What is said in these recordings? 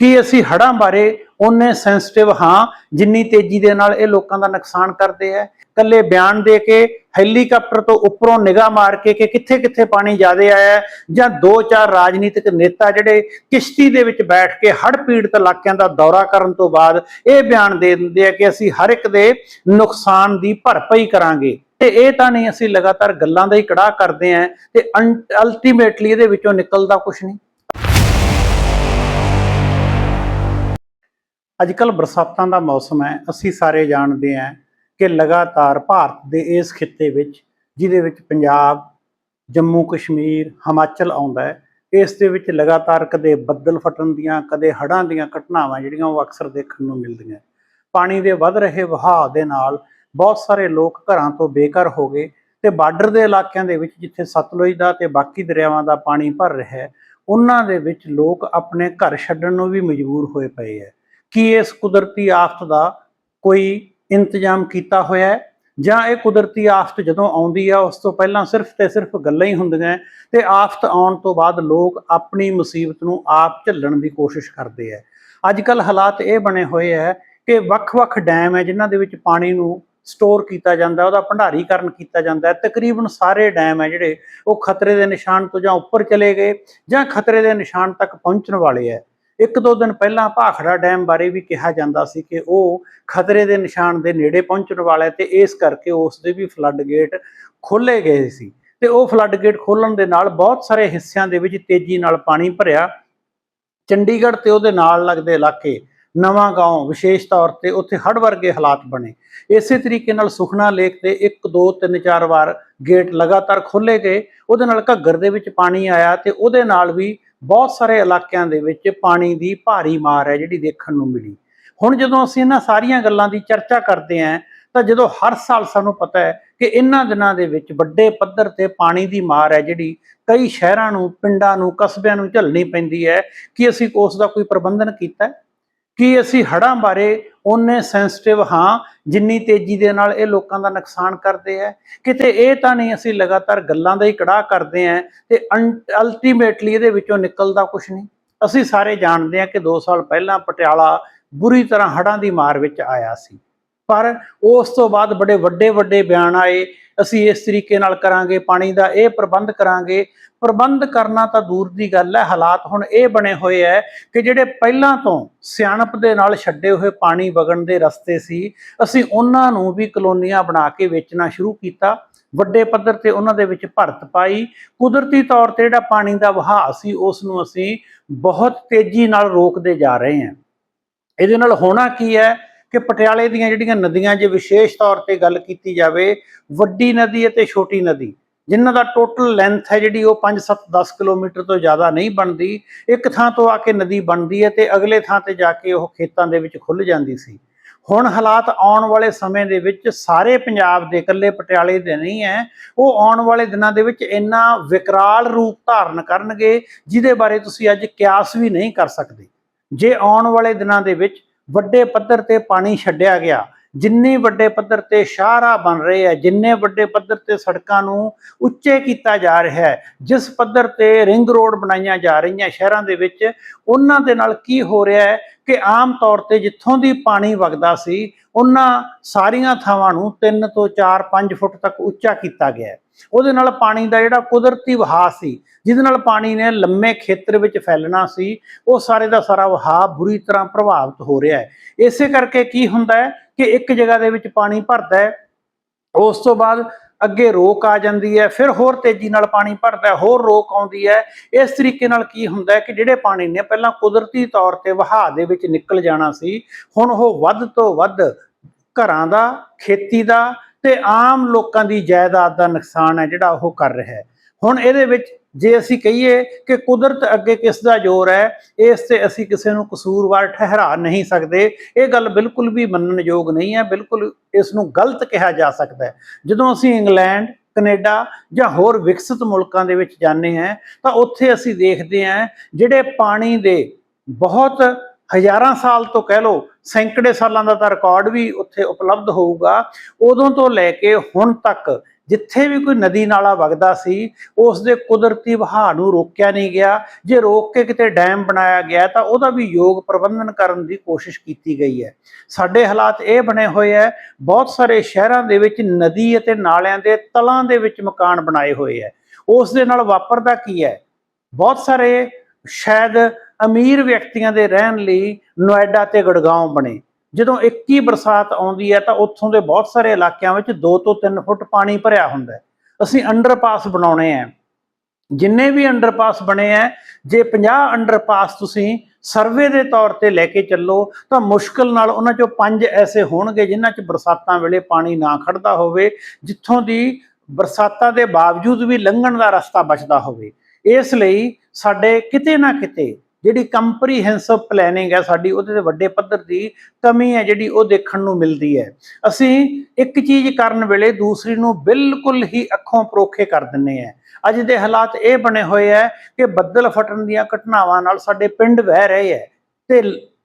ਕਿ ਅਸੀਂ ਹੜ੍ਹਾਂ ਬਾਰੇ ਉਹਨੇ ਸੈਂਸਿਟਿਵ ਹਾਂ, ਜਿੰਨੀ ਤੇਜ਼ੀ ਦੇ ਨਾਲ ਇਹ ਲੋਕਾਂ ਦਾ ਨੁਕਸਾਨ ਕਰਦੇ ਹੈ ਕੱਲੇ ਬਿਆਨ ਦੇ ਕੇ, ਹੈਲੀਕਾਪਟਰ ਤੋਂ ਉੱਪਰੋਂ ਨਿਗਾਹ ਮਾਰ ਕੇ ਕਿ ਕਿੱਥੇ ਕਿੱਥੇ ਪਾਣੀ ਜ਼ਿਆਦਾ ਆਇਆ ਜਾਂ ਦੋ ਚਾਰ ਰਾਜਨੀਤਿਕ ਨੇਤਾ ਜਿਹੜੇ ਕਿਸ਼ਤੀ ਦੇ ਵਿੱਚ ਬੈਠ ਕੇ ਹੜ੍ਹ ਪੀੜਤ ਇਲਾਕਿਆਂ ਦਾ ਦੌਰਾ ਕਰਨ ਤੋਂ ਬਾਅਦ ਇਹ ਬਿਆਨ ਦੇ ਦਿੰਦੇ ਆ ਕਿ ਅਸੀਂ ਹਰ ਇੱਕ ਦੇ ਨੁਕਸਾਨ ਦੀ ਭਰਪਾਈ ਕਰਾਂਗੇ। ਤੇ ਇਹ ਤਾਂ ਨਹੀਂ, ਅਸੀਂ ਲਗਾਤਾਰ ਗੱਲਾਂ ਦਾ ਹੀ ਕੜਾਹ ਕਰਦੇ ਆਂ ਤੇ ਅਲਟੀਮੇਟਲੀ ਇਹਦੇ ਵਿੱਚੋਂ ਨਿਕਲਦਾ ਕੁਝ ਨਹੀਂ। ਅੱਜ ਕੱਲ ਬਰਸਾਤਾਂ ਦਾ ਮੌਸਮ ਹੈ, ਅਸੀਂ ਸਾਰੇ ਜਾਣਦੇ ਹਾਂ ਕਿ ਲਗਾਤਾਰ ਭਾਰਤ ਦੇ ਇਸ ਖਿੱਤੇ ਵਿੱਚ, ਜਿਹਦੇ ਵਿੱਚ ਪੰਜਾਬ, ਜੰਮੂ ਕਸ਼ਮੀਰ, ਹਿਮਾਚਲ ਆਉਂਦਾ ਹੈ, ਇਸ ਦੇ ਵਿੱਚ ਲਗਾਤਾਰ ਕਦੇ ਬੱਦਲ ਫਟਣ ਦੀਆਂ, ਕਦੇ ਹੜ੍ਹਾਂ ਦੀਆਂ ਘਟਨਾਵਾਂ ਜਿਹੜੀਆਂ ਉਹ ਅਕਸਰ ਦੇਖਣ ਨੂੰ ਮਿਲਦੀਆਂ ਪਾਣੀ ਦੇ ਵੱਧ ਰਹੇ ਵਹਾਅ ਦੇ ਨਾਲ ਬਹੁਤ ਸਾਰੇ ਲੋਕ ਘਰਾਂ ਤੋਂ ਬੇਘਰ ਹੋ ਗਏ ਤੇ ਬਾਰਡਰ ਦੇ ਇਲਾਕਿਆਂ ਦੇ ਵਿੱਚ ਜਿੱਥੇ ਸਤਲੁਜ ਦਾ ਤੇ ਬਾਕੀ ਦਰਿਆਵਾਂ ਦਾ ਪਾਣੀ ਭਰ ਰਿਹਾ ਹੈ, ਉਹਨਾਂ ਦੇ ਵਿੱਚ ਲੋਕ ਆਪਣੇ ਘਰ ਛੱਡਣ ਨੂੰ ਵੀ ਮਜਬੂਰ ਹੋਏ ਪਏ ਹੈ। ਕੀ ਇਸ ਕੁਦਰਤੀ ਆਫਤ ਦਾ ਕੋਈ ਇੰਤਜ਼ਾਮ ਕੀਤਾ ਹੋਇਆ ਹੈ ਜਾਂ ਇਹ ਕੁਦਰਤੀ ਆਫਤ ਜਦੋਂ ਆਉਂਦੀ ਆ, ਉਸ ਤੋਂ ਪਹਿਲਾਂ ਸਿਰਫ ਤੇ ਸਿਰਫ ਗੱਲਾਂ ਹੀ ਹੁੰਦੀਆਂ ਤੇ ਆਫਤ ਆਉਣ ਤੋਂ ਬਾਅਦ ਲੋਕ ਆਪਣੀ ਮੁਸੀਬਤ ਨੂੰ ਆਪ ਝੱਲਣ ਦੀ ਕੋਸ਼ਿਸ਼ ਕਰਦੇ ਆ ਅੱਜ ਕੱਲ ਹਾਲਾਤ ਇਹ ਬਣੇ ਹੋਏ ਹੈ ਕਿ ਵੱਖ-ਵੱਖ ਡੈਮ ਹੈ, ਜਿਨ੍ਹਾਂ ਦੇ ਵਿੱਚ ਪਾਣੀ ਨੂੰ ਸਟੋਰ ਕੀਤਾ ਜਾਂਦਾ, ਉਹਦਾ ਭੰਡਾਰੀਕਰਨ ਕੀਤਾ ਜਾਂਦਾ ਤਕਰੀਬਨ ਸਾਰੇ ਡੈਮ ਹੈ ਜਿਹੜੇ ਉਹ ਖਤਰੇ ਦੇ ਨਿਸ਼ਾਨ ਤੋਂ ਜਾਂ ਉੱਪਰ ਚਲੇ ਗਏ ਜਾਂ ਖਤਰੇ ਦੇ ਨਿਸ਼ਾਨ ਤੱਕ ਪਹੁੰਚਣ ਵਾਲੇ ਹੈ। ਇੱਕ ਦੋ ਦਿਨ ਪਹਿਲਾਂ ਭਾਖੜਾ ਡੈਮ ਬਾਰੇ ਵੀ ਕਿਹਾ ਜਾਂਦਾ ਸੀ ਕਿ ਉਹ ਖਤਰੇ ਦੇ ਨਿਸ਼ਾਨ ਦੇ ਨੇੜੇ ਪਹੁੰਚਣ ਵਾਲਾ ਹੈ ਤੇ ਇਸ ਕਰਕੇ ਉਸ ਦੇ ਵੀ ਫਲੱਡ ਗੇਟ ਖੋਲੇ ਗਏ ਸੀ। ਤੇ ਉਹ ਫਲੱਡ ਗੇਟ ਖੋਲਣ ਦੇ ਨਾਲ ਬਹੁਤ ਸਾਰੇ ਹਿੱਸਿਆਂ ਦੇ ਵਿੱਚ ਤੇਜ਼ੀ ਨਾਲ ਪਾਣੀ ਭਰਿਆ। ਚੰਡੀਗੜ੍ਹ ਤੇ ਉਹਦੇ ਨਾਲ ਲੱਗਦੇ ਇਲਾਕੇ, ਨਵਾਂ ਗਾਉਂ ਵਿਸ਼ੇਸ਼ ਤੌਰ ਤੇ ਉੱਥੇ ਹੜ੍ਹ ਵਰਗੇ ਹਾਲਾਤ ਬਣੇ। ਇਸੇ ਤਰੀਕੇ ਨਾਲ ਸੁਖਨਾ ਲੇਕ ਤੇ 1 2 3 4 ਵਾਰ ਗੇਟ ਲਗਾਤਾਰ ਖੋਲੇ ਗਏ। ਉਹਦੇ ਨਾਲ ਘੱਗਰ ਦੇ ਵਿੱਚ ਪਾਣੀ ਆਇਆ ਤੇ ਉਹਦੇ ਨਾਲ ਵੀ ਬਹੁਤ ਸਾਰੇ ਇਲਾਕਿਆਂ ਦੇ ਵਿੱਚ ਪਾਣੀ ਦੀ ਭਾਰੀ ਮਾਰ ਹੈ ਜਿਹੜੀ ਦੇਖਣ ਨੂੰ ਮਿਲੀ। ਹੁਣ ਜਦੋਂ ਅਸੀਂ ਇਹਨਾਂ ਸਾਰੀਆਂ ਗੱਲਾਂ ਦੀ ਚਰਚਾ ਕਰਦੇ ਆਂ ਤਾਂ ਜਦੋਂ ਹਰ ਸਾਲ ਸਾਨੂੰ ਪਤਾ ਹੈ ਕਿ ਇਹਨਾਂ ਦਿਨਾਂ ਦੇ ਵਿੱਚ ਵੱਡੇ ਪੱਧਰ ਤੇ ਪਾਣੀ ਦੀ ਮਾਰ ਹੈ ਜਿਹੜੀ ਕਈ ਸ਼ਹਿਰਾਂ ਨੂੰ, ਪਿੰਡਾਂ ਨੂੰ, ਕਸਬਿਆਂ ਨੂੰ ਝੱਲਣੀ ਪੈਂਦੀ ਹੈ। ਕਿ ਅਸੀਂ ਉਸ ਦਾ ਕੋਈ ਪ੍ਰਬੰਧਨ ਕੀਤਾ ਹੈ? ਕਿ ਅਸੀਂ ਹੜ੍ਹਾਂ ਬਾਰੇ ਉਹਨੇ ਸੈਂਸਿਟਿਵ ਹਾਂ, ਜਿੰਨੀ ਤੇਜ਼ੀ ਦੇ ਨਾਲ ਇਹ ਲੋਕਾਂ ਦਾ ਨੁਕਸਾਨ ਕਰਦੇ ਹੈ ਕਿਤੇ ਇਹ ਤਾਂ ਨਹੀਂ ਅਸੀਂ ਲਗਾਤਾਰ ਗੱਲਾਂ ਦਾ ਹੀ ਕੜਾਹ ਕਰਦੇ ਆਂ ਤੇ ਅਲਟੀਮੇਟਲੀ ਇਹਦੇ ਵਿੱਚੋਂ ਨਿਕਲਦਾ ਕੁਝ ਨਹੀਂ। ਅਸੀਂ ਸਾਰੇ ਜਾਣਦੇ ਹਾਂ ਕਿ 2 ਸਾਲ ਪਹਿਲਾਂ ਪਟਿਆਲਾ ਬੁਰੀ ਤਰ੍ਹਾਂ ਹੜ੍ਹਾਂ ਦੀ ਮਾਰ ਵਿੱਚ ਆਇਆ ਸੀ। ਪਰ ਉਸ ਤੋਂ ਬਾਅਦ ਬੜੇ ਵੱਡੇ ਵੱਡੇ ਬਿਆਨ ਆਏ। ਅਸੀਂ ਇਸ ਤਰੀਕੇ ਨਾਲ ਕਰਾਂਗੇ, ਪਾਣੀ ਦਾ ਇਹ ਪ੍ਰਬੰਧ ਕਰਾਂਗੇ। ਪ੍ਰਬੰਧ ਕਰਨਾ ਤਾਂ ਦੂਰ ਦੀ ਗੱਲ ਹੈ, ਹਾਲਾਤ ਹੁਣ ਇਹ ਬਣੇ ਹੋਏ ਹੈ ਕਿ ਜਿਹੜੇ ਪਹਿਲਾਂ ਤੋਂ ਸਿਆਣਪ ਦੇ ਨਾਲ ਛੱਡੇ ਹੋਏ ਪਾਣੀ ਵਗਣ ਦੇ ਰਸਤੇ ਸੀ, ਅਸੀਂ ਉਹਨਾਂ ਨੂੰ ਵੀ ਕਲੋਨੀਆਂ ਬਣਾ ਕੇ ਵੇਚਣਾ ਸ਼ੁਰੂ ਕੀਤਾ। ਵੱਡੇ ਪੱਧਰ ਤੇ ਉਹਨਾਂ ਦੇ ਵਿੱਚ ਭਰਤ ਪਾਈ। ਕੁਦਰਤੀ ਤੌਰ ਤੇ ਜਿਹੜਾ ਪਾਣੀ ਦਾ ਵਹਾਅ ਸੀ ਉਸ ਨੂੰ ਅਸੀਂ ਬਹੁਤ ਤੇਜ਼ੀ ਨਾਲ ਰੋਕਦੇ ਜਾ ਰਹੇ ਹਾਂ। ਇਹਦੇ ਨਾਲ ਹੋਣਾ ਕੀ ਹੈ? ਕਿ ਪਟਿਆਲੇ ਦੀਆਂ ਜਿਹੜੀਆਂ ਨਦੀਆਂ ਜੇ ਵਿਸ਼ੇਸ਼ ਤੌਰ ਤੇ ਗੱਲ ਕੀਤੀ ਜਾਵੇ, ਵੱਡੀ ਨਦੀ ਅਤੇ ਛੋਟੀ ਨਦੀ, ਜਿਨ੍ਹਾਂ ਦਾ ਟੋਟਲ ਲੈਂਥ ਹੈ ਜਿਹੜੀ ਉਹ 5 7 10 ਕਿਲੋਮੀਟਰ ਤੋਂ ਜ਼ਿਆਦਾ ਨਹੀਂ ਬਣਦੀ, ਇੱਕ ਥਾਂ ਤੋਂ ਆ ਕੇ ਨਦੀ ਬਣਦੀ ਹੈ ਤੇ ਅਗਲੇ ਥਾਂ ਤੇ ਜਾ ਕੇ ਉਹ ਖੇਤਾਂ ਦੇ ਵਿੱਚ ਖੁੱਲ ਜਾਂਦੀ ਸੀ। ਹੁਣ ਹਾਲਾਤ ਆਉਣ ਵਾਲੇ ਸਮੇਂ ਦੇ ਵਿੱਚ ਸਾਰੇ ਪੰਜਾਬ ਦੇ ਇਕੱਲੇ ਪਟਿਆਲੇ ਦੇ ਨਹੀਂ ਹੈ, ਉਹ ਆਉਣ ਵਾਲੇ ਦਿਨਾਂ ਦੇ ਵਿੱਚ ਇੰਨਾ ਵਿਕਰਾਲ ਰੂਪ ਧਾਰਨ ਕਰਨਗੇ, ਜਿਹਦੇ ਬਾਰੇ ਤੁਸੀਂ ਅੱਜ ਕਿਆਸ ਵੀ ਨਹੀਂ ਕਰ ਸਕਦੇ। ਜੇ ਆਉਣ ਵਾਲੇ ਦਿਨਾਂ ਦੇ ਵਿੱਚ ਵੱਡੇ ਪੱਧਰ ਤੇ ਪਾਣੀ ਛੱਡਿਆ ਗਿਆ। ਜਿੰਨੇ ਵੱਡੇ ਪੱਧਰ ਤੇ ਸ਼ਾਹਰਾ ਬਣ ਰਹੇ ਹੈ, ਜਿੰਨੇ ਵੱਡੇ ਪੱਧਰ ਤੇ ਸੜਕਾਂ ਨੂੰ ਉੱਚੇ ਕੀਤਾ ਜਾ ਰਿਹਾ ਹੈ, ਜਿਸ ਪੱਧਰ ਤੇ ਰਿੰਗ ਰੋਡ ਬਣਾਈਆਂ ਜਾ ਰਹੀਆਂ ਸ਼ਹਿਰਾਂ ਦੇ ਵਿੱਚ, ਉਹਨਾਂ ਦੇ ਨਾਲ ਕੀ ਹੋ ਰਿਹਾ ਹੈ ਕਿ ਆਮ ਤੌਰ ਤੇ ਜਿੱਥੋਂ ਦੀ ਪਾਣੀ ਵਗਦਾ ਸੀ ਉਹਨਾਂ ਸਾਰੀਆਂ ਥਾਵਾਂ ਨੂੰ 3 ਤੋਂ 4 5 ਫੁੱਟ ਤੱਕ ਉੱਚਾ ਕੀਤਾ ਗਿਆ ਉਹਦੇ ਨਾਲ ਪਾਣੀ ਦਾ ਜਿਹੜਾ ਕੁਦਰਤੀ ਵਹਾਅ ਸੀ, ਜਿਹਦੇ ਨਾਲ ਪਾਣੀ ਨੇ ਲੰਮੇ ਖੇਤਰ ਵਿੱਚ ਫੈਲਣਾ ਸੀ, ਉਹ ਸਾਰੇ ਦਾ ਸਾਰਾ ਵਹਾਅ ਬੁਰੀ ਤਰ੍ਹਾਂ ਪ੍ਰਭਾਵਿਤ ਹੋ ਰਿਹਾ ਹੈ। ਇਸੇ ਕਰਕੇ ਕੀ ਹੁੰਦਾ ਹੈ ਕਿ ਇੱਕ ਜਗ੍ਹਾ ਦੇ ਵਿੱਚ ਪਾਣੀ ਭਰਦਾ ਹੈ, ਉਸ ਤੋਂ ਬਾਅਦ ਅੱਗੇ ਰੋਕ ਆ ਜਾਂਦੀ ਹੈ, ਫਿਰ ਹੋਰ ਤੇਜ਼ੀ ਨਾਲ ਪਾਣੀ ਭਰਦਾ ਹੋਰ ਰੋਕ ਆਉਂਦੀ ਹੈ। ਇਸ ਤਰੀਕੇ ਨਾਲ ਕੀ ਹੁੰਦਾ ਹੈ ਕਿ ਜਿਹੜੇ ਪਾਣੀ ਨੇ ਪਹਿਲਾਂ ਕੁਦਰਤੀ ਤੌਰ ਤੇ ਵਹਾਅ ਦੇ ਵਿੱਚ ਨਿਕਲ ਜਾਣਾ ਸੀ, ਹੁਣ ਉਹ ਵੱਧ ਤੋਂ ਵੱਧ ਘਰਾਂ ਦਾ, ਖੇਤੀ ਦਾ ਤੇ ਆਮ ਲੋਕਾਂ ਦੀ ਜਾਇਦਾਦ ਦਾ ਨੁਕਸਾਨ ਹੈ ਜਿਹੜਾ ਉਹ ਕਰ ਰਿਹਾ ਹੈ। ਹੁਣ ਇਹਦੇ ਵਿੱਚ ਜੇ ਅਸੀਂ ਕਹੀਏ ਕਿ ਕੁਦਰਤ ਅੱਗੇ ਕਿਸ ਦਾ ਜ਼ੋਰ ਹੈ, ਇਸ ਤੇ ਅਸੀਂ ਕਿਸੇ ਨੂੰ ਕਸੂਰਵਾਰ ਠਹਿਰਾ ਨਹੀਂ ਸਕਦੇ। ਇਹ ਗੱਲ ਬਿਲਕੁਲ ਵੀ ਮੰਨਣਯੋਗ ਨਹੀਂ ਹੈ, ਬਿਲਕੁਲ ਇਸ ਨੂੰ ਗਲਤ ਕਿਹਾ ਜਾ ਸਕਦਾ ਹੈ। ਜਦੋਂ ਅਸੀਂ ਇੰਗਲੈਂਡ, ਕੈਨੇਡਾ ਜਾਂ ਹੋਰ ਵਿਕਸਿਤ ਮੁਲਕਾਂ ਦੇ ਵਿੱਚ ਜਾਂਦੇ ਹਾਂ, ਤਾਂ ਉੱਥੇ ਅਸੀਂ ਦੇਖਦੇ ਹਾਂ ਜਿਹੜੇ ਪਾਣੀ ਦੇ ਬਹੁਤ ਹਜ਼ਾਰਾਂ ਸਾਲ ਤੋਂ ਕਹਿ ਲਓ, ਸੈਂਕੜੇ ਸਾਲਾਂ ਦਾ ਤਾਂ ਰਿਕਾਰਡ ਵੀ ਉੱਥੇ ਉਪਲਬਧ ਹੋਊਗਾ, ਉਦੋਂ ਤੋਂ ਲੈ ਕੇ ਹੁਣ ਤੱਕ ਜਿੱਥੇ ਵੀ ਕੋਈ ਨਦੀ ਨਾਲਾ ਵਗਦਾ ਸੀ ਉਸ ਦੇ ਕੁਦਰਤੀ ਵਹਾਅ ਨੂੰ ਰੋਕਿਆ ਨਹੀਂ ਗਿਆ। ਜੇ ਰੋਕ ਕੇ ਕਿਤੇ ਡੈਮ ਬਣਾਇਆ ਗਿਆ, ਤਾਂ ਉਹਦਾ ਵੀ ਯੋਗ ਪ੍ਰਬੰਧਨ ਕਰਨ ਦੀ ਕੋਸ਼ਿਸ਼ ਕੀਤੀ ਗਈ ਹੈ। ਸਾਡੇ ਹਾਲਾਤ ਇਹ ਬਣੇ ਹੋਏ ਹੈ, ਬਹੁਤ ਸਾਰੇ ਸ਼ਹਿਰਾਂ ਦੇ ਵਿੱਚ ਨਦੀ ਅਤੇ ਨਾਲਿਆਂ ਦੇ ਤਲਾਂ ਦੇ ਵਿੱਚ ਮਕਾਨ ਬਣਾਏ ਹੋਏ ਹੈ। ਉਸ ਦੇ ਨਾਲ ਵਾਪਰਦਾ ਕੀ ਹੈ? ਬਹੁਤ ਸਾਰੇ ਸ਼ਾਇਦ ਅਮੀਰ ਵਿਅਕਤੀਆਂ ਦੇ ਰਹਿਣ ਲਈ ਨੋਇਡਾ ਤੇ ਗੜਗਾਉਂ ਬਣੇ। ਜਦੋਂ 21 ਬਰਸਾਤ ਆਉਂਦੀ ਹੈ ਤਾਂ ਉੱਥੋਂ ਦੇ ਬਹੁਤ ਸਾਰੇ ਇਲਾਕਿਆਂ ਵਿੱਚ 2 ਤੋਂ 3 ਫੁੱਟ ਪਾਣੀ ਭਰਿਆ ਹੁੰਦਾ ਹੈ। ਅਸੀਂ ਅੰਡਰਪਾਸ ਬਣਾਉਣੇ ਆ ਜਿੰਨੇ ਵੀ ਅੰਡਰਪਾਸ ਬਣੇ ਆ ਜੇ 50 ਅੰਡਰਪਾਸ ਤੁਸੀਂ ਸਰਵੇ ਦੇ ਤੌਰ ਤੇ ਲੈ ਕੇ ਚੱਲੋ, ਤਾਂ ਮੁਸ਼ਕਲ ਨਾਲ ਉਹਨਾਂ ਚੋਂ ਪੰਜ ਐਸੇ ਹੋਣਗੇ ਜਿਨ੍ਹਾਂ 'ਚ ਬਰਸਾਤਾਂ ਵੇਲੇ ਪਾਣੀ ਨਾ ਖੜਦਾ ਹੋਵੇ, ਜਿੱਥੋਂ ਦੀ ਬਰਸਾਤਾਂ ਦੇ ਬਾਵਜੂਦ ਵੀ ਲੰਘਣ ਦਾ ਰਸਤਾ ਬਚਦਾ ਹੋਵੇ। ਇਸ ਲਈ ਸਾਡੇ ਕਿਤੇ ਨਾ ਕਿਤੇ ਜਿਹੜੀ ਕੰਪਰੀਹੈਂਸਿਵ ਪਲੈਨਿੰਗ ਹੈ ਸਾਡੀ, ਉਹਦੇ ਤੇ ਵੱਡੇ ਪੱਧਰ ਦੀ ਕਮੀ ਹੈ ਜਿਹੜੀ ਉਹ ਦੇਖਣ ਨੂੰ ਮਿਲਦੀ ਹੈ। ਅਸੀਂ ਇੱਕ ਚੀਜ਼ ਕਰਨ ਵੇਲੇ ਦੂਸਰੀ ਨੂੰ ਬਿਲਕੁਲ ਹੀ ਅੱਖੋਂ ਪਰੋਖੇ ਕਰ ਦਿੰਨੇ ਆ ਅੱਜ ਦੇ ਹਾਲਾਤ ਇਹ ਬਣੇ ਹੋਏ ਹੈ ਕਿ ਬੱਦਲ ਫਟਣ ਦੀਆਂ ਘਟਨਾਵਾਂ ਨਾਲ ਸਾਡੇ ਪਿੰਡ ਵਹਿ ਰਹੇ ਹੈ ਤੇ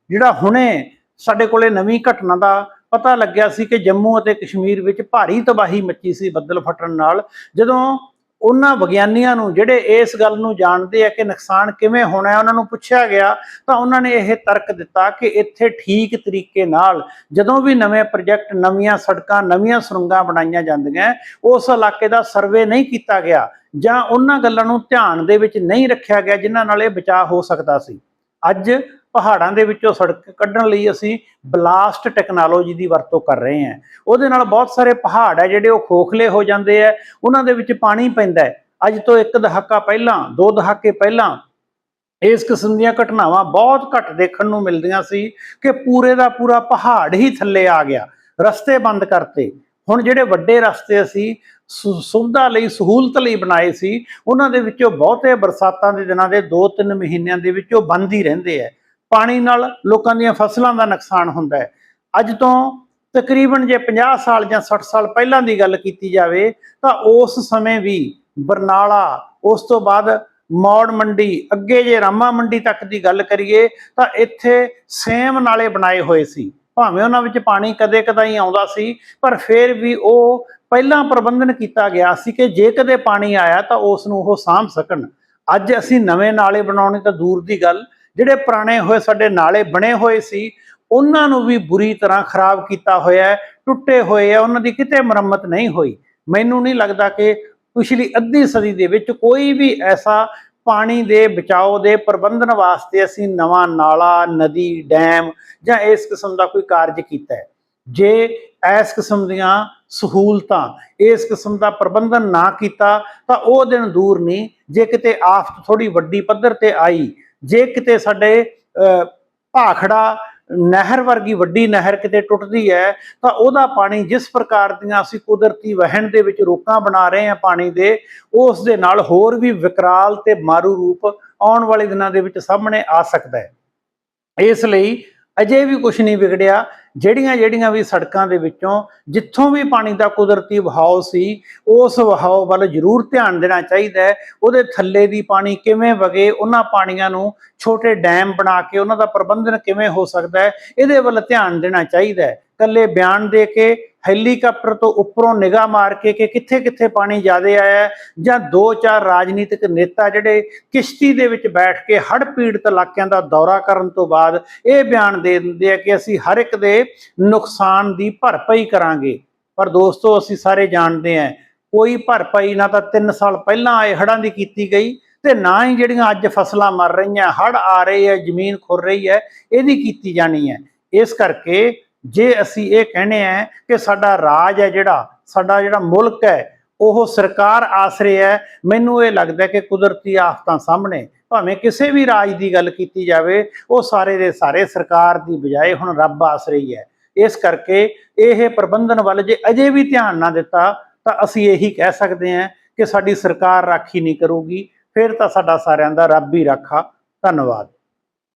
ਜਿਹੜਾ ਹੁਣੇ ਸਾਡੇ ਕੋਲੇ ਨਵੀਂ ਘਟਨਾ ਦਾ ਪਤਾ ਲੱਗਿਆ ਸੀ ਕਿ ਜੰਮੂ ਅਤੇ ਕਸ਼ਮੀਰ ਵਿੱਚ ਭਾਰੀ ਤਬਾਹੀ ਮੱਚੀ ਸੀ ਬੱਦਲ ਫਟਣ ਨਾਲ। ਜਦੋਂ ਉਹਨਾਂ ਵਿਗਿਆਨੀਆਂ ਨੂੰ ਜਿਹੜੇ ਇਸ ਗੱਲ ਨੂੰ ਜਾਣਦੇ ਆ ਕਿ ਨੁਕਸਾਨ ਕਿਵੇਂ ਹੋਣਾ ਹੈ, ਉਹਨਾਂ ਨੂੰ ਪੁੱਛਿਆ ਗਿਆ, ਤਾਂ ਉਹਨਾਂ ਨੇ ਇਹ ਤਰਕ ਦਿੱਤਾ ਕਿ ਇੱਥੇ ਠੀਕ ਤਰੀਕੇ ਨਾਲ ਜਦੋਂ ਵੀ ਨਵੇਂ ਪ੍ਰੋਜੈਕਟ ਨਵੀਆਂ ਸੜਕਾਂ, ਨਵੀਆਂ ਸੁਰੰਗਾਂ ਬਣਾਈਆਂ ਜਾਂਦੀਆਂ, ਉਸ ਇਲਾਕੇ ਦਾ ਸਰਵੇ ਨਹੀਂ ਕੀਤਾ ਗਿਆ, ਜਾਂ ਉਹਨਾਂ ਗੱਲਾਂ ਨੂੰ ਧਿਆਨ ਦੇ ਵਿੱਚ ਨਹੀਂ ਰੱਖਿਆ ਗਿਆ ਜਿਨ੍ਹਾਂ ਨਾਲ ਇਹ ਬਚਾਅ ਹੋ ਸਕਦਾ ਸੀ। ਅੱਜ ਪਹਾੜਾਂ ਦੇ ਵਿੱਚੋਂ ਸੜਕ ਕੱਢਣ ਲਈ ਅਸੀਂ ਬਲਾਸਟ ਟੈਕਨੋਲੋਜੀ ਦੀ ਵਰਤੋਂ ਕਰ ਰਹੇ ਹਾਂ। ਉਹਦੇ ਨਾਲ ਬਹੁਤ ਸਾਰੇ ਪਹਾੜ ਹੈ ਜਿਹੜੇ ਉਹ ਖੋਖਲੇ ਹੋ ਜਾਂਦੇ ਆ ਉਹਨਾਂ ਦੇ ਵਿੱਚ ਪਾਣੀ ਪੈਂਦਾ ਅੱਜ ਤੋਂ ਇੱਕ ਦਹਾਕਾ ਪਹਿਲਾਂ, ਦੋ ਦਹਾਕੇ ਪਹਿਲਾਂ ਇਸ ਕਿਸਮ ਦੀਆਂ ਘਟਨਾਵਾਂ ਬਹੁਤ ਘੱਟ ਦੇਖਣ ਨੂੰ ਮਿਲਦੀਆਂ ਸੀ ਕਿ ਪੂਰੇ ਦਾ ਪੂਰਾ ਪਹਾੜ ਹੀ ਥੱਲੇ ਆ ਗਿਆ, ਰਸਤੇ ਬੰਦ ਕਰਤੇ। ਹੁਣ ਜਿਹੜੇ ਵੱਡੇ ਰਸਤੇ ਅਸੀਂ ਸੁ- ਸੁਵਿਧਾ ਲਈ, ਸਹੂਲਤ ਲਈ ਬਣਾਏ ਸੀ, ਉਹਨਾਂ ਦੇ ਵਿੱਚੋਂ ਬਹੁਤੇ ਬਰਸਾਤਾਂ ਦੇ ਦਿਨਾਂ ਦੇ 2-3 ਮਹੀਨਿਆਂ ਦੇ ਵਿੱਚੋਂ ਬੰਦ ਹੀ ਰਹਿੰਦੇ ਆ ਪਾਣੀ ਨਾਲ ਲੋਕਾਂ ਦੀਆਂ ਫਸਲਾਂ ਦਾ ਨੁਕਸਾਨ ਹੁੰਦਾ ਹੈ। ਅੱਜ ਤੋਂ ਤਕਰੀਬਨ ਜੇ 50 ਸਾਲ ਜਾਂ 60 ਸਾਲ ਪਹਿਲਾਂ ਦੀ ਗੱਲ ਕੀਤੀ ਜਾਵੇ, ਤਾਂ ਉਸ ਸਮੇਂ ਵੀ ਬਰਨਾਲਾ, ਉਸ ਤੋਂ ਬਾਅਦ ਮੌੜ ਮੰਡੀ, ਅੱਗੇ ਜੇ ਰਾਮਾ ਮੰਡੀ ਤੱਕ ਦੀ ਗੱਲ ਕਰੀਏ, ਤਾਂ ਇੱਥੇ ਸੇਮ ਨਾਲੇ ਬਣਾਏ ਹੋਏ ਸੀ। ਭਾਵੇਂ ਉਹਨਾਂ ਵਿੱਚ ਪਾਣੀ ਕਦੇ ਕਦਾਈ ਆਉਂਦਾ ਸੀ, ਪਰ ਫਿਰ ਵੀ ਉਹ ਪਹਿਲਾਂ ਪ੍ਰਬੰਧਨ ਕੀਤਾ ਗਿਆ ਸੀ ਕਿ ਜੇ ਕਦੇ ਪਾਣੀ ਆਇਆ ਤਾਂ ਉਸ ਨੂੰ ਉਹ ਸਾਂਭ ਸਕਣ। ਅੱਜ ਅਸੀਂ ਨਵੇਂ ਨਾਲੇ ਬਣਾਉਣੇ ਤਾਂ ਦੂਰ ਦੀ ਗੱਲ ਜਿਹੜੇ ਪੁਰਾਣੇ ਹੋਏ ਸਾਡੇ ਨਾਲੇ ਬਣੇ ਹੋਏ ਸੀ, ਉਹਨਾਂ ਨੂੰ ਵੀ ਬੁਰੀ ਤਰ੍ਹਾਂ ਖਰਾਬ ਕੀਤਾ ਹੋਇਆ ਹੈ, ਟੁੱਟੇ ਹੋਏ ਆ, ਉਹਨਾਂ ਦੀ ਕਿਤੇ ਮੁਰੰਮਤ ਨਹੀਂ ਹੋਈ। ਮੈਨੂੰ ਨਹੀਂ ਲੱਗਦਾ ਕਿ ਪਿਛਲੀ ਅੱਧੀ ਸਦੀ ਦੇ ਵਿੱਚ ਕੋਈ ਵੀ ਐਸਾ ਪਾਣੀ ਦੇ ਬਚਾਓ ਦੇ ਪ੍ਰਬੰਧਨ ਵਾਸਤੇ ਅਸੀਂ ਨਵਾਂ ਨਾਲਾ, ਨਦੀ, ਡੈਮ ਜਾਂ ਇਸ ਕਿਸਮ ਦਾ ਕੋਈ ਕਾਰਜ ਕੀਤਾ ਹੈ। ਜੇ ਇਸ ਕਿਸਮ ਦੀਆਂ ਸਹੂਲਤਾਂ, ਇਸ ਕਿਸਮ ਦਾ ਪ੍ਰਬੰਧਨ ਨਾ ਕੀਤਾ, ਤਾਂ ਉਹ ਦਿਨ ਦੂਰ ਨਹੀਂ। ਜੇ ਕਿਤੇ ਆਫਤ ਥੋੜੀ ਵੱਡੀ ਪੱਧਰ ਤੇ ਆਈ ਜੇ ਕਿਤੇ ਸਾਡੇ ਅਹ, ਭਾਖੜਾ ਨਹਿਰ ਵਰਗੀ ਵੱਡੀ ਨਹਿਰ ਕਿਤੇ ਟੁੱਟਦੀ ਹੈ ਤਾਂ ਉਹਦਾ ਪਾਣੀ ਜਿਸ ਪ੍ਰਕਾਰ ਦੀਆਂ ਅਸੀਂ ਕੁਦਰਤੀ ਵਹਿਣ ਦੇ ਵਿੱਚ ਰੋਕਾਂ ਬਣਾ ਰਹੇ ਹਾਂ ਪਾਣੀ ਦੇ ਉਸ ਦੇ ਨਾਲ ਹੋਰ ਵੀ ਵਿਕਰਾਲ ਤੇ ਮਾਰੂ ਰੂਪ ਆਉਣ ਵਾਲੇ ਦਿਨਾਂ ਦੇ ਵਿੱਚ ਸਾਹਮਣੇ ਆ ਸਕਦਾ ਹੈ। ਇਸ ਲਈ ਅਜੇ ਵੀ ਕੁਝ ਨਹੀਂ ਵਿਗੜਿਆ। ਜਿਹੜੀਆਂ ਜਿਹੜੀਆਂ ਵੀ ਸੜਕਾਂ ਦੇ ਵਿੱਚੋਂ ਜਿੱਥੋਂ ਵੀ ਪਾਣੀ ਦਾ ਕੁਦਰਤੀ ਵਹਾਅ ਸੀ, ਉਸ ਵਹਾਅ ਵੱਲ ਜ਼ਰੂਰ ਧਿਆਨ ਦੇਣਾ ਚਾਹੀਦਾ ਹੈ। ਉਹਦੇ ਥੱਲੇ ਦੀ ਪਾਣੀ ਕਿਵੇਂ ਵਗੇ, ਉਹਨਾਂ ਪਾਣੀਆਂ ਨੂੰ ਛੋਟੇ ਡੈਮ ਬਣਾ ਕੇ ਉਹਨਾਂ ਦਾ ਪ੍ਰਬੰਧਨ ਕਿਵੇਂ ਹੋ ਸਕਦਾ ਹੈ, ਇਹਦੇ ਵੱਲ ਧਿਆਨ ਦੇਣਾ ਚਾਹੀਦਾ ਹੈ। ਕੱਲੇ ਬਿਆਨ ਦੇ ਕੇ, ਹੈਲੀਕਾਪਟਰ ਤੋਂ ਉੱਪਰੋਂ ਨਿਗਾਹ ਮਾਰ ਕੇ ਕਿ ਕਿੱਥੇ ਕਿੱਥੇ ਪਾਣੀ ਜ਼ਿਆਦਾ ਆਇਆ ਜਾਂ ਦੋ ਚਾਰ ਰਾਜਨੀਤਿਕ ਨੇਤਾ ਜਿਹੜੇ ਕਿਸ਼ਤੀ ਦੇ ਵਿੱਚ ਬੈਠ ਕੇ ਹੜ੍ਹ ਪੀੜਤ ਇਲਾਕਿਆਂ ਦਾ ਦੌਰਾ ਕਰਨ ਤੋਂ ਬਾਅਦ ਇਹ ਬਿਆਨ ਦੇ ਦਿੰਦੇ ਆ ਕਿ ਅਸੀਂ ਹਰ ਇੱਕ ਦੇ ਨੁਕਸਾਨ ਦੀ ਭਰਪਾਈ ਕਰਾਂਗੇ। ਪਰ ਦੋਸਤੋ, ਅਸੀਂ ਸਾਰੇ ਜਾਣਦੇ ਹਾਂ, ਕੋਈ ਭਰਪਾਈ ਨਾ ਤਾਂ 3 ਸਾਲ ਪਹਿਲਾਂ ਆਏ ਹੜ੍ਹਾਂ ਦੀ ਕੀਤੀ ਗਈ ਤੇ ਨਾ ਹੀ ਜਿਹੜੀਆਂ ਅੱਜ ਫਸਲਾਂ ਮਰ ਰਹੀਆਂ, ਹੜ੍ਹ ਆ ਰਹੇ ਹੈ, ਜ਼ਮੀਨ ਖੁਰ ਰਹੀ ਹੈ, ਇਹਦੀ ਕੀਤੀ ਜਾਣੀ ਹੈ। ਇਸ ਕਰਕੇ ਜੇ ਅਸੀਂ ਇਹ ਕਹਿੰਦੇ ਆ ਕਿ ਸਾਡਾ ਰਾਜ ਹੈ ਜਿਹੜਾ, ਸਾਡਾ ਜਿਹੜਾ ਮੁਲਕ ਹੈ, ਉਹ ਸਰਕਾਰ ਆਸਰੇ ਹੈ, ਮੈਨੂੰ ਇਹ ਲੱਗਦਾ ਕਿ ਕੁਦਰਤੀ ਆਫਤਾਂ ਸਾਹਮਣੇ, ਭਾਵੇਂ ਕਿਸੇ ਵੀ ਰਾਜ ਦੀ ਗੱਲ ਕੀਤੀ ਜਾਵੇ, ਉਹ ਸਾਰੇ ਦੇ ਸਾਰੇ ਸਰਕਾਰ ਦੀ ਬਜਾਏ ਹੁਣ ਰੱਬ ਆਸਰੇ ਹੀ ਹੈ। ਇਸ ਕਰਕੇ ਇਹ ਪ੍ਰਬੰਧਨ ਵੱਲ ਜੇ ਅਜੇ ਵੀ ਧਿਆਨ ਨਾ ਦਿੱਤਾ, ਤਾਂ ਅਸੀਂ ਇਹੀ ਕਹਿ ਸਕਦੇ ਹਾਂ ਕਿ ਸਾਡੀ ਸਰਕਾਰ ਰਾਖੀ ਨਹੀਂ ਕਰੂਗੀ, ਫਿਰ ਤਾਂ ਸਾਡਾ ਸਾਰਿਆਂ ਦਾ ਰੱਬ ਹੀ ਰਾਖਾ। ਧੰਨਵਾਦ।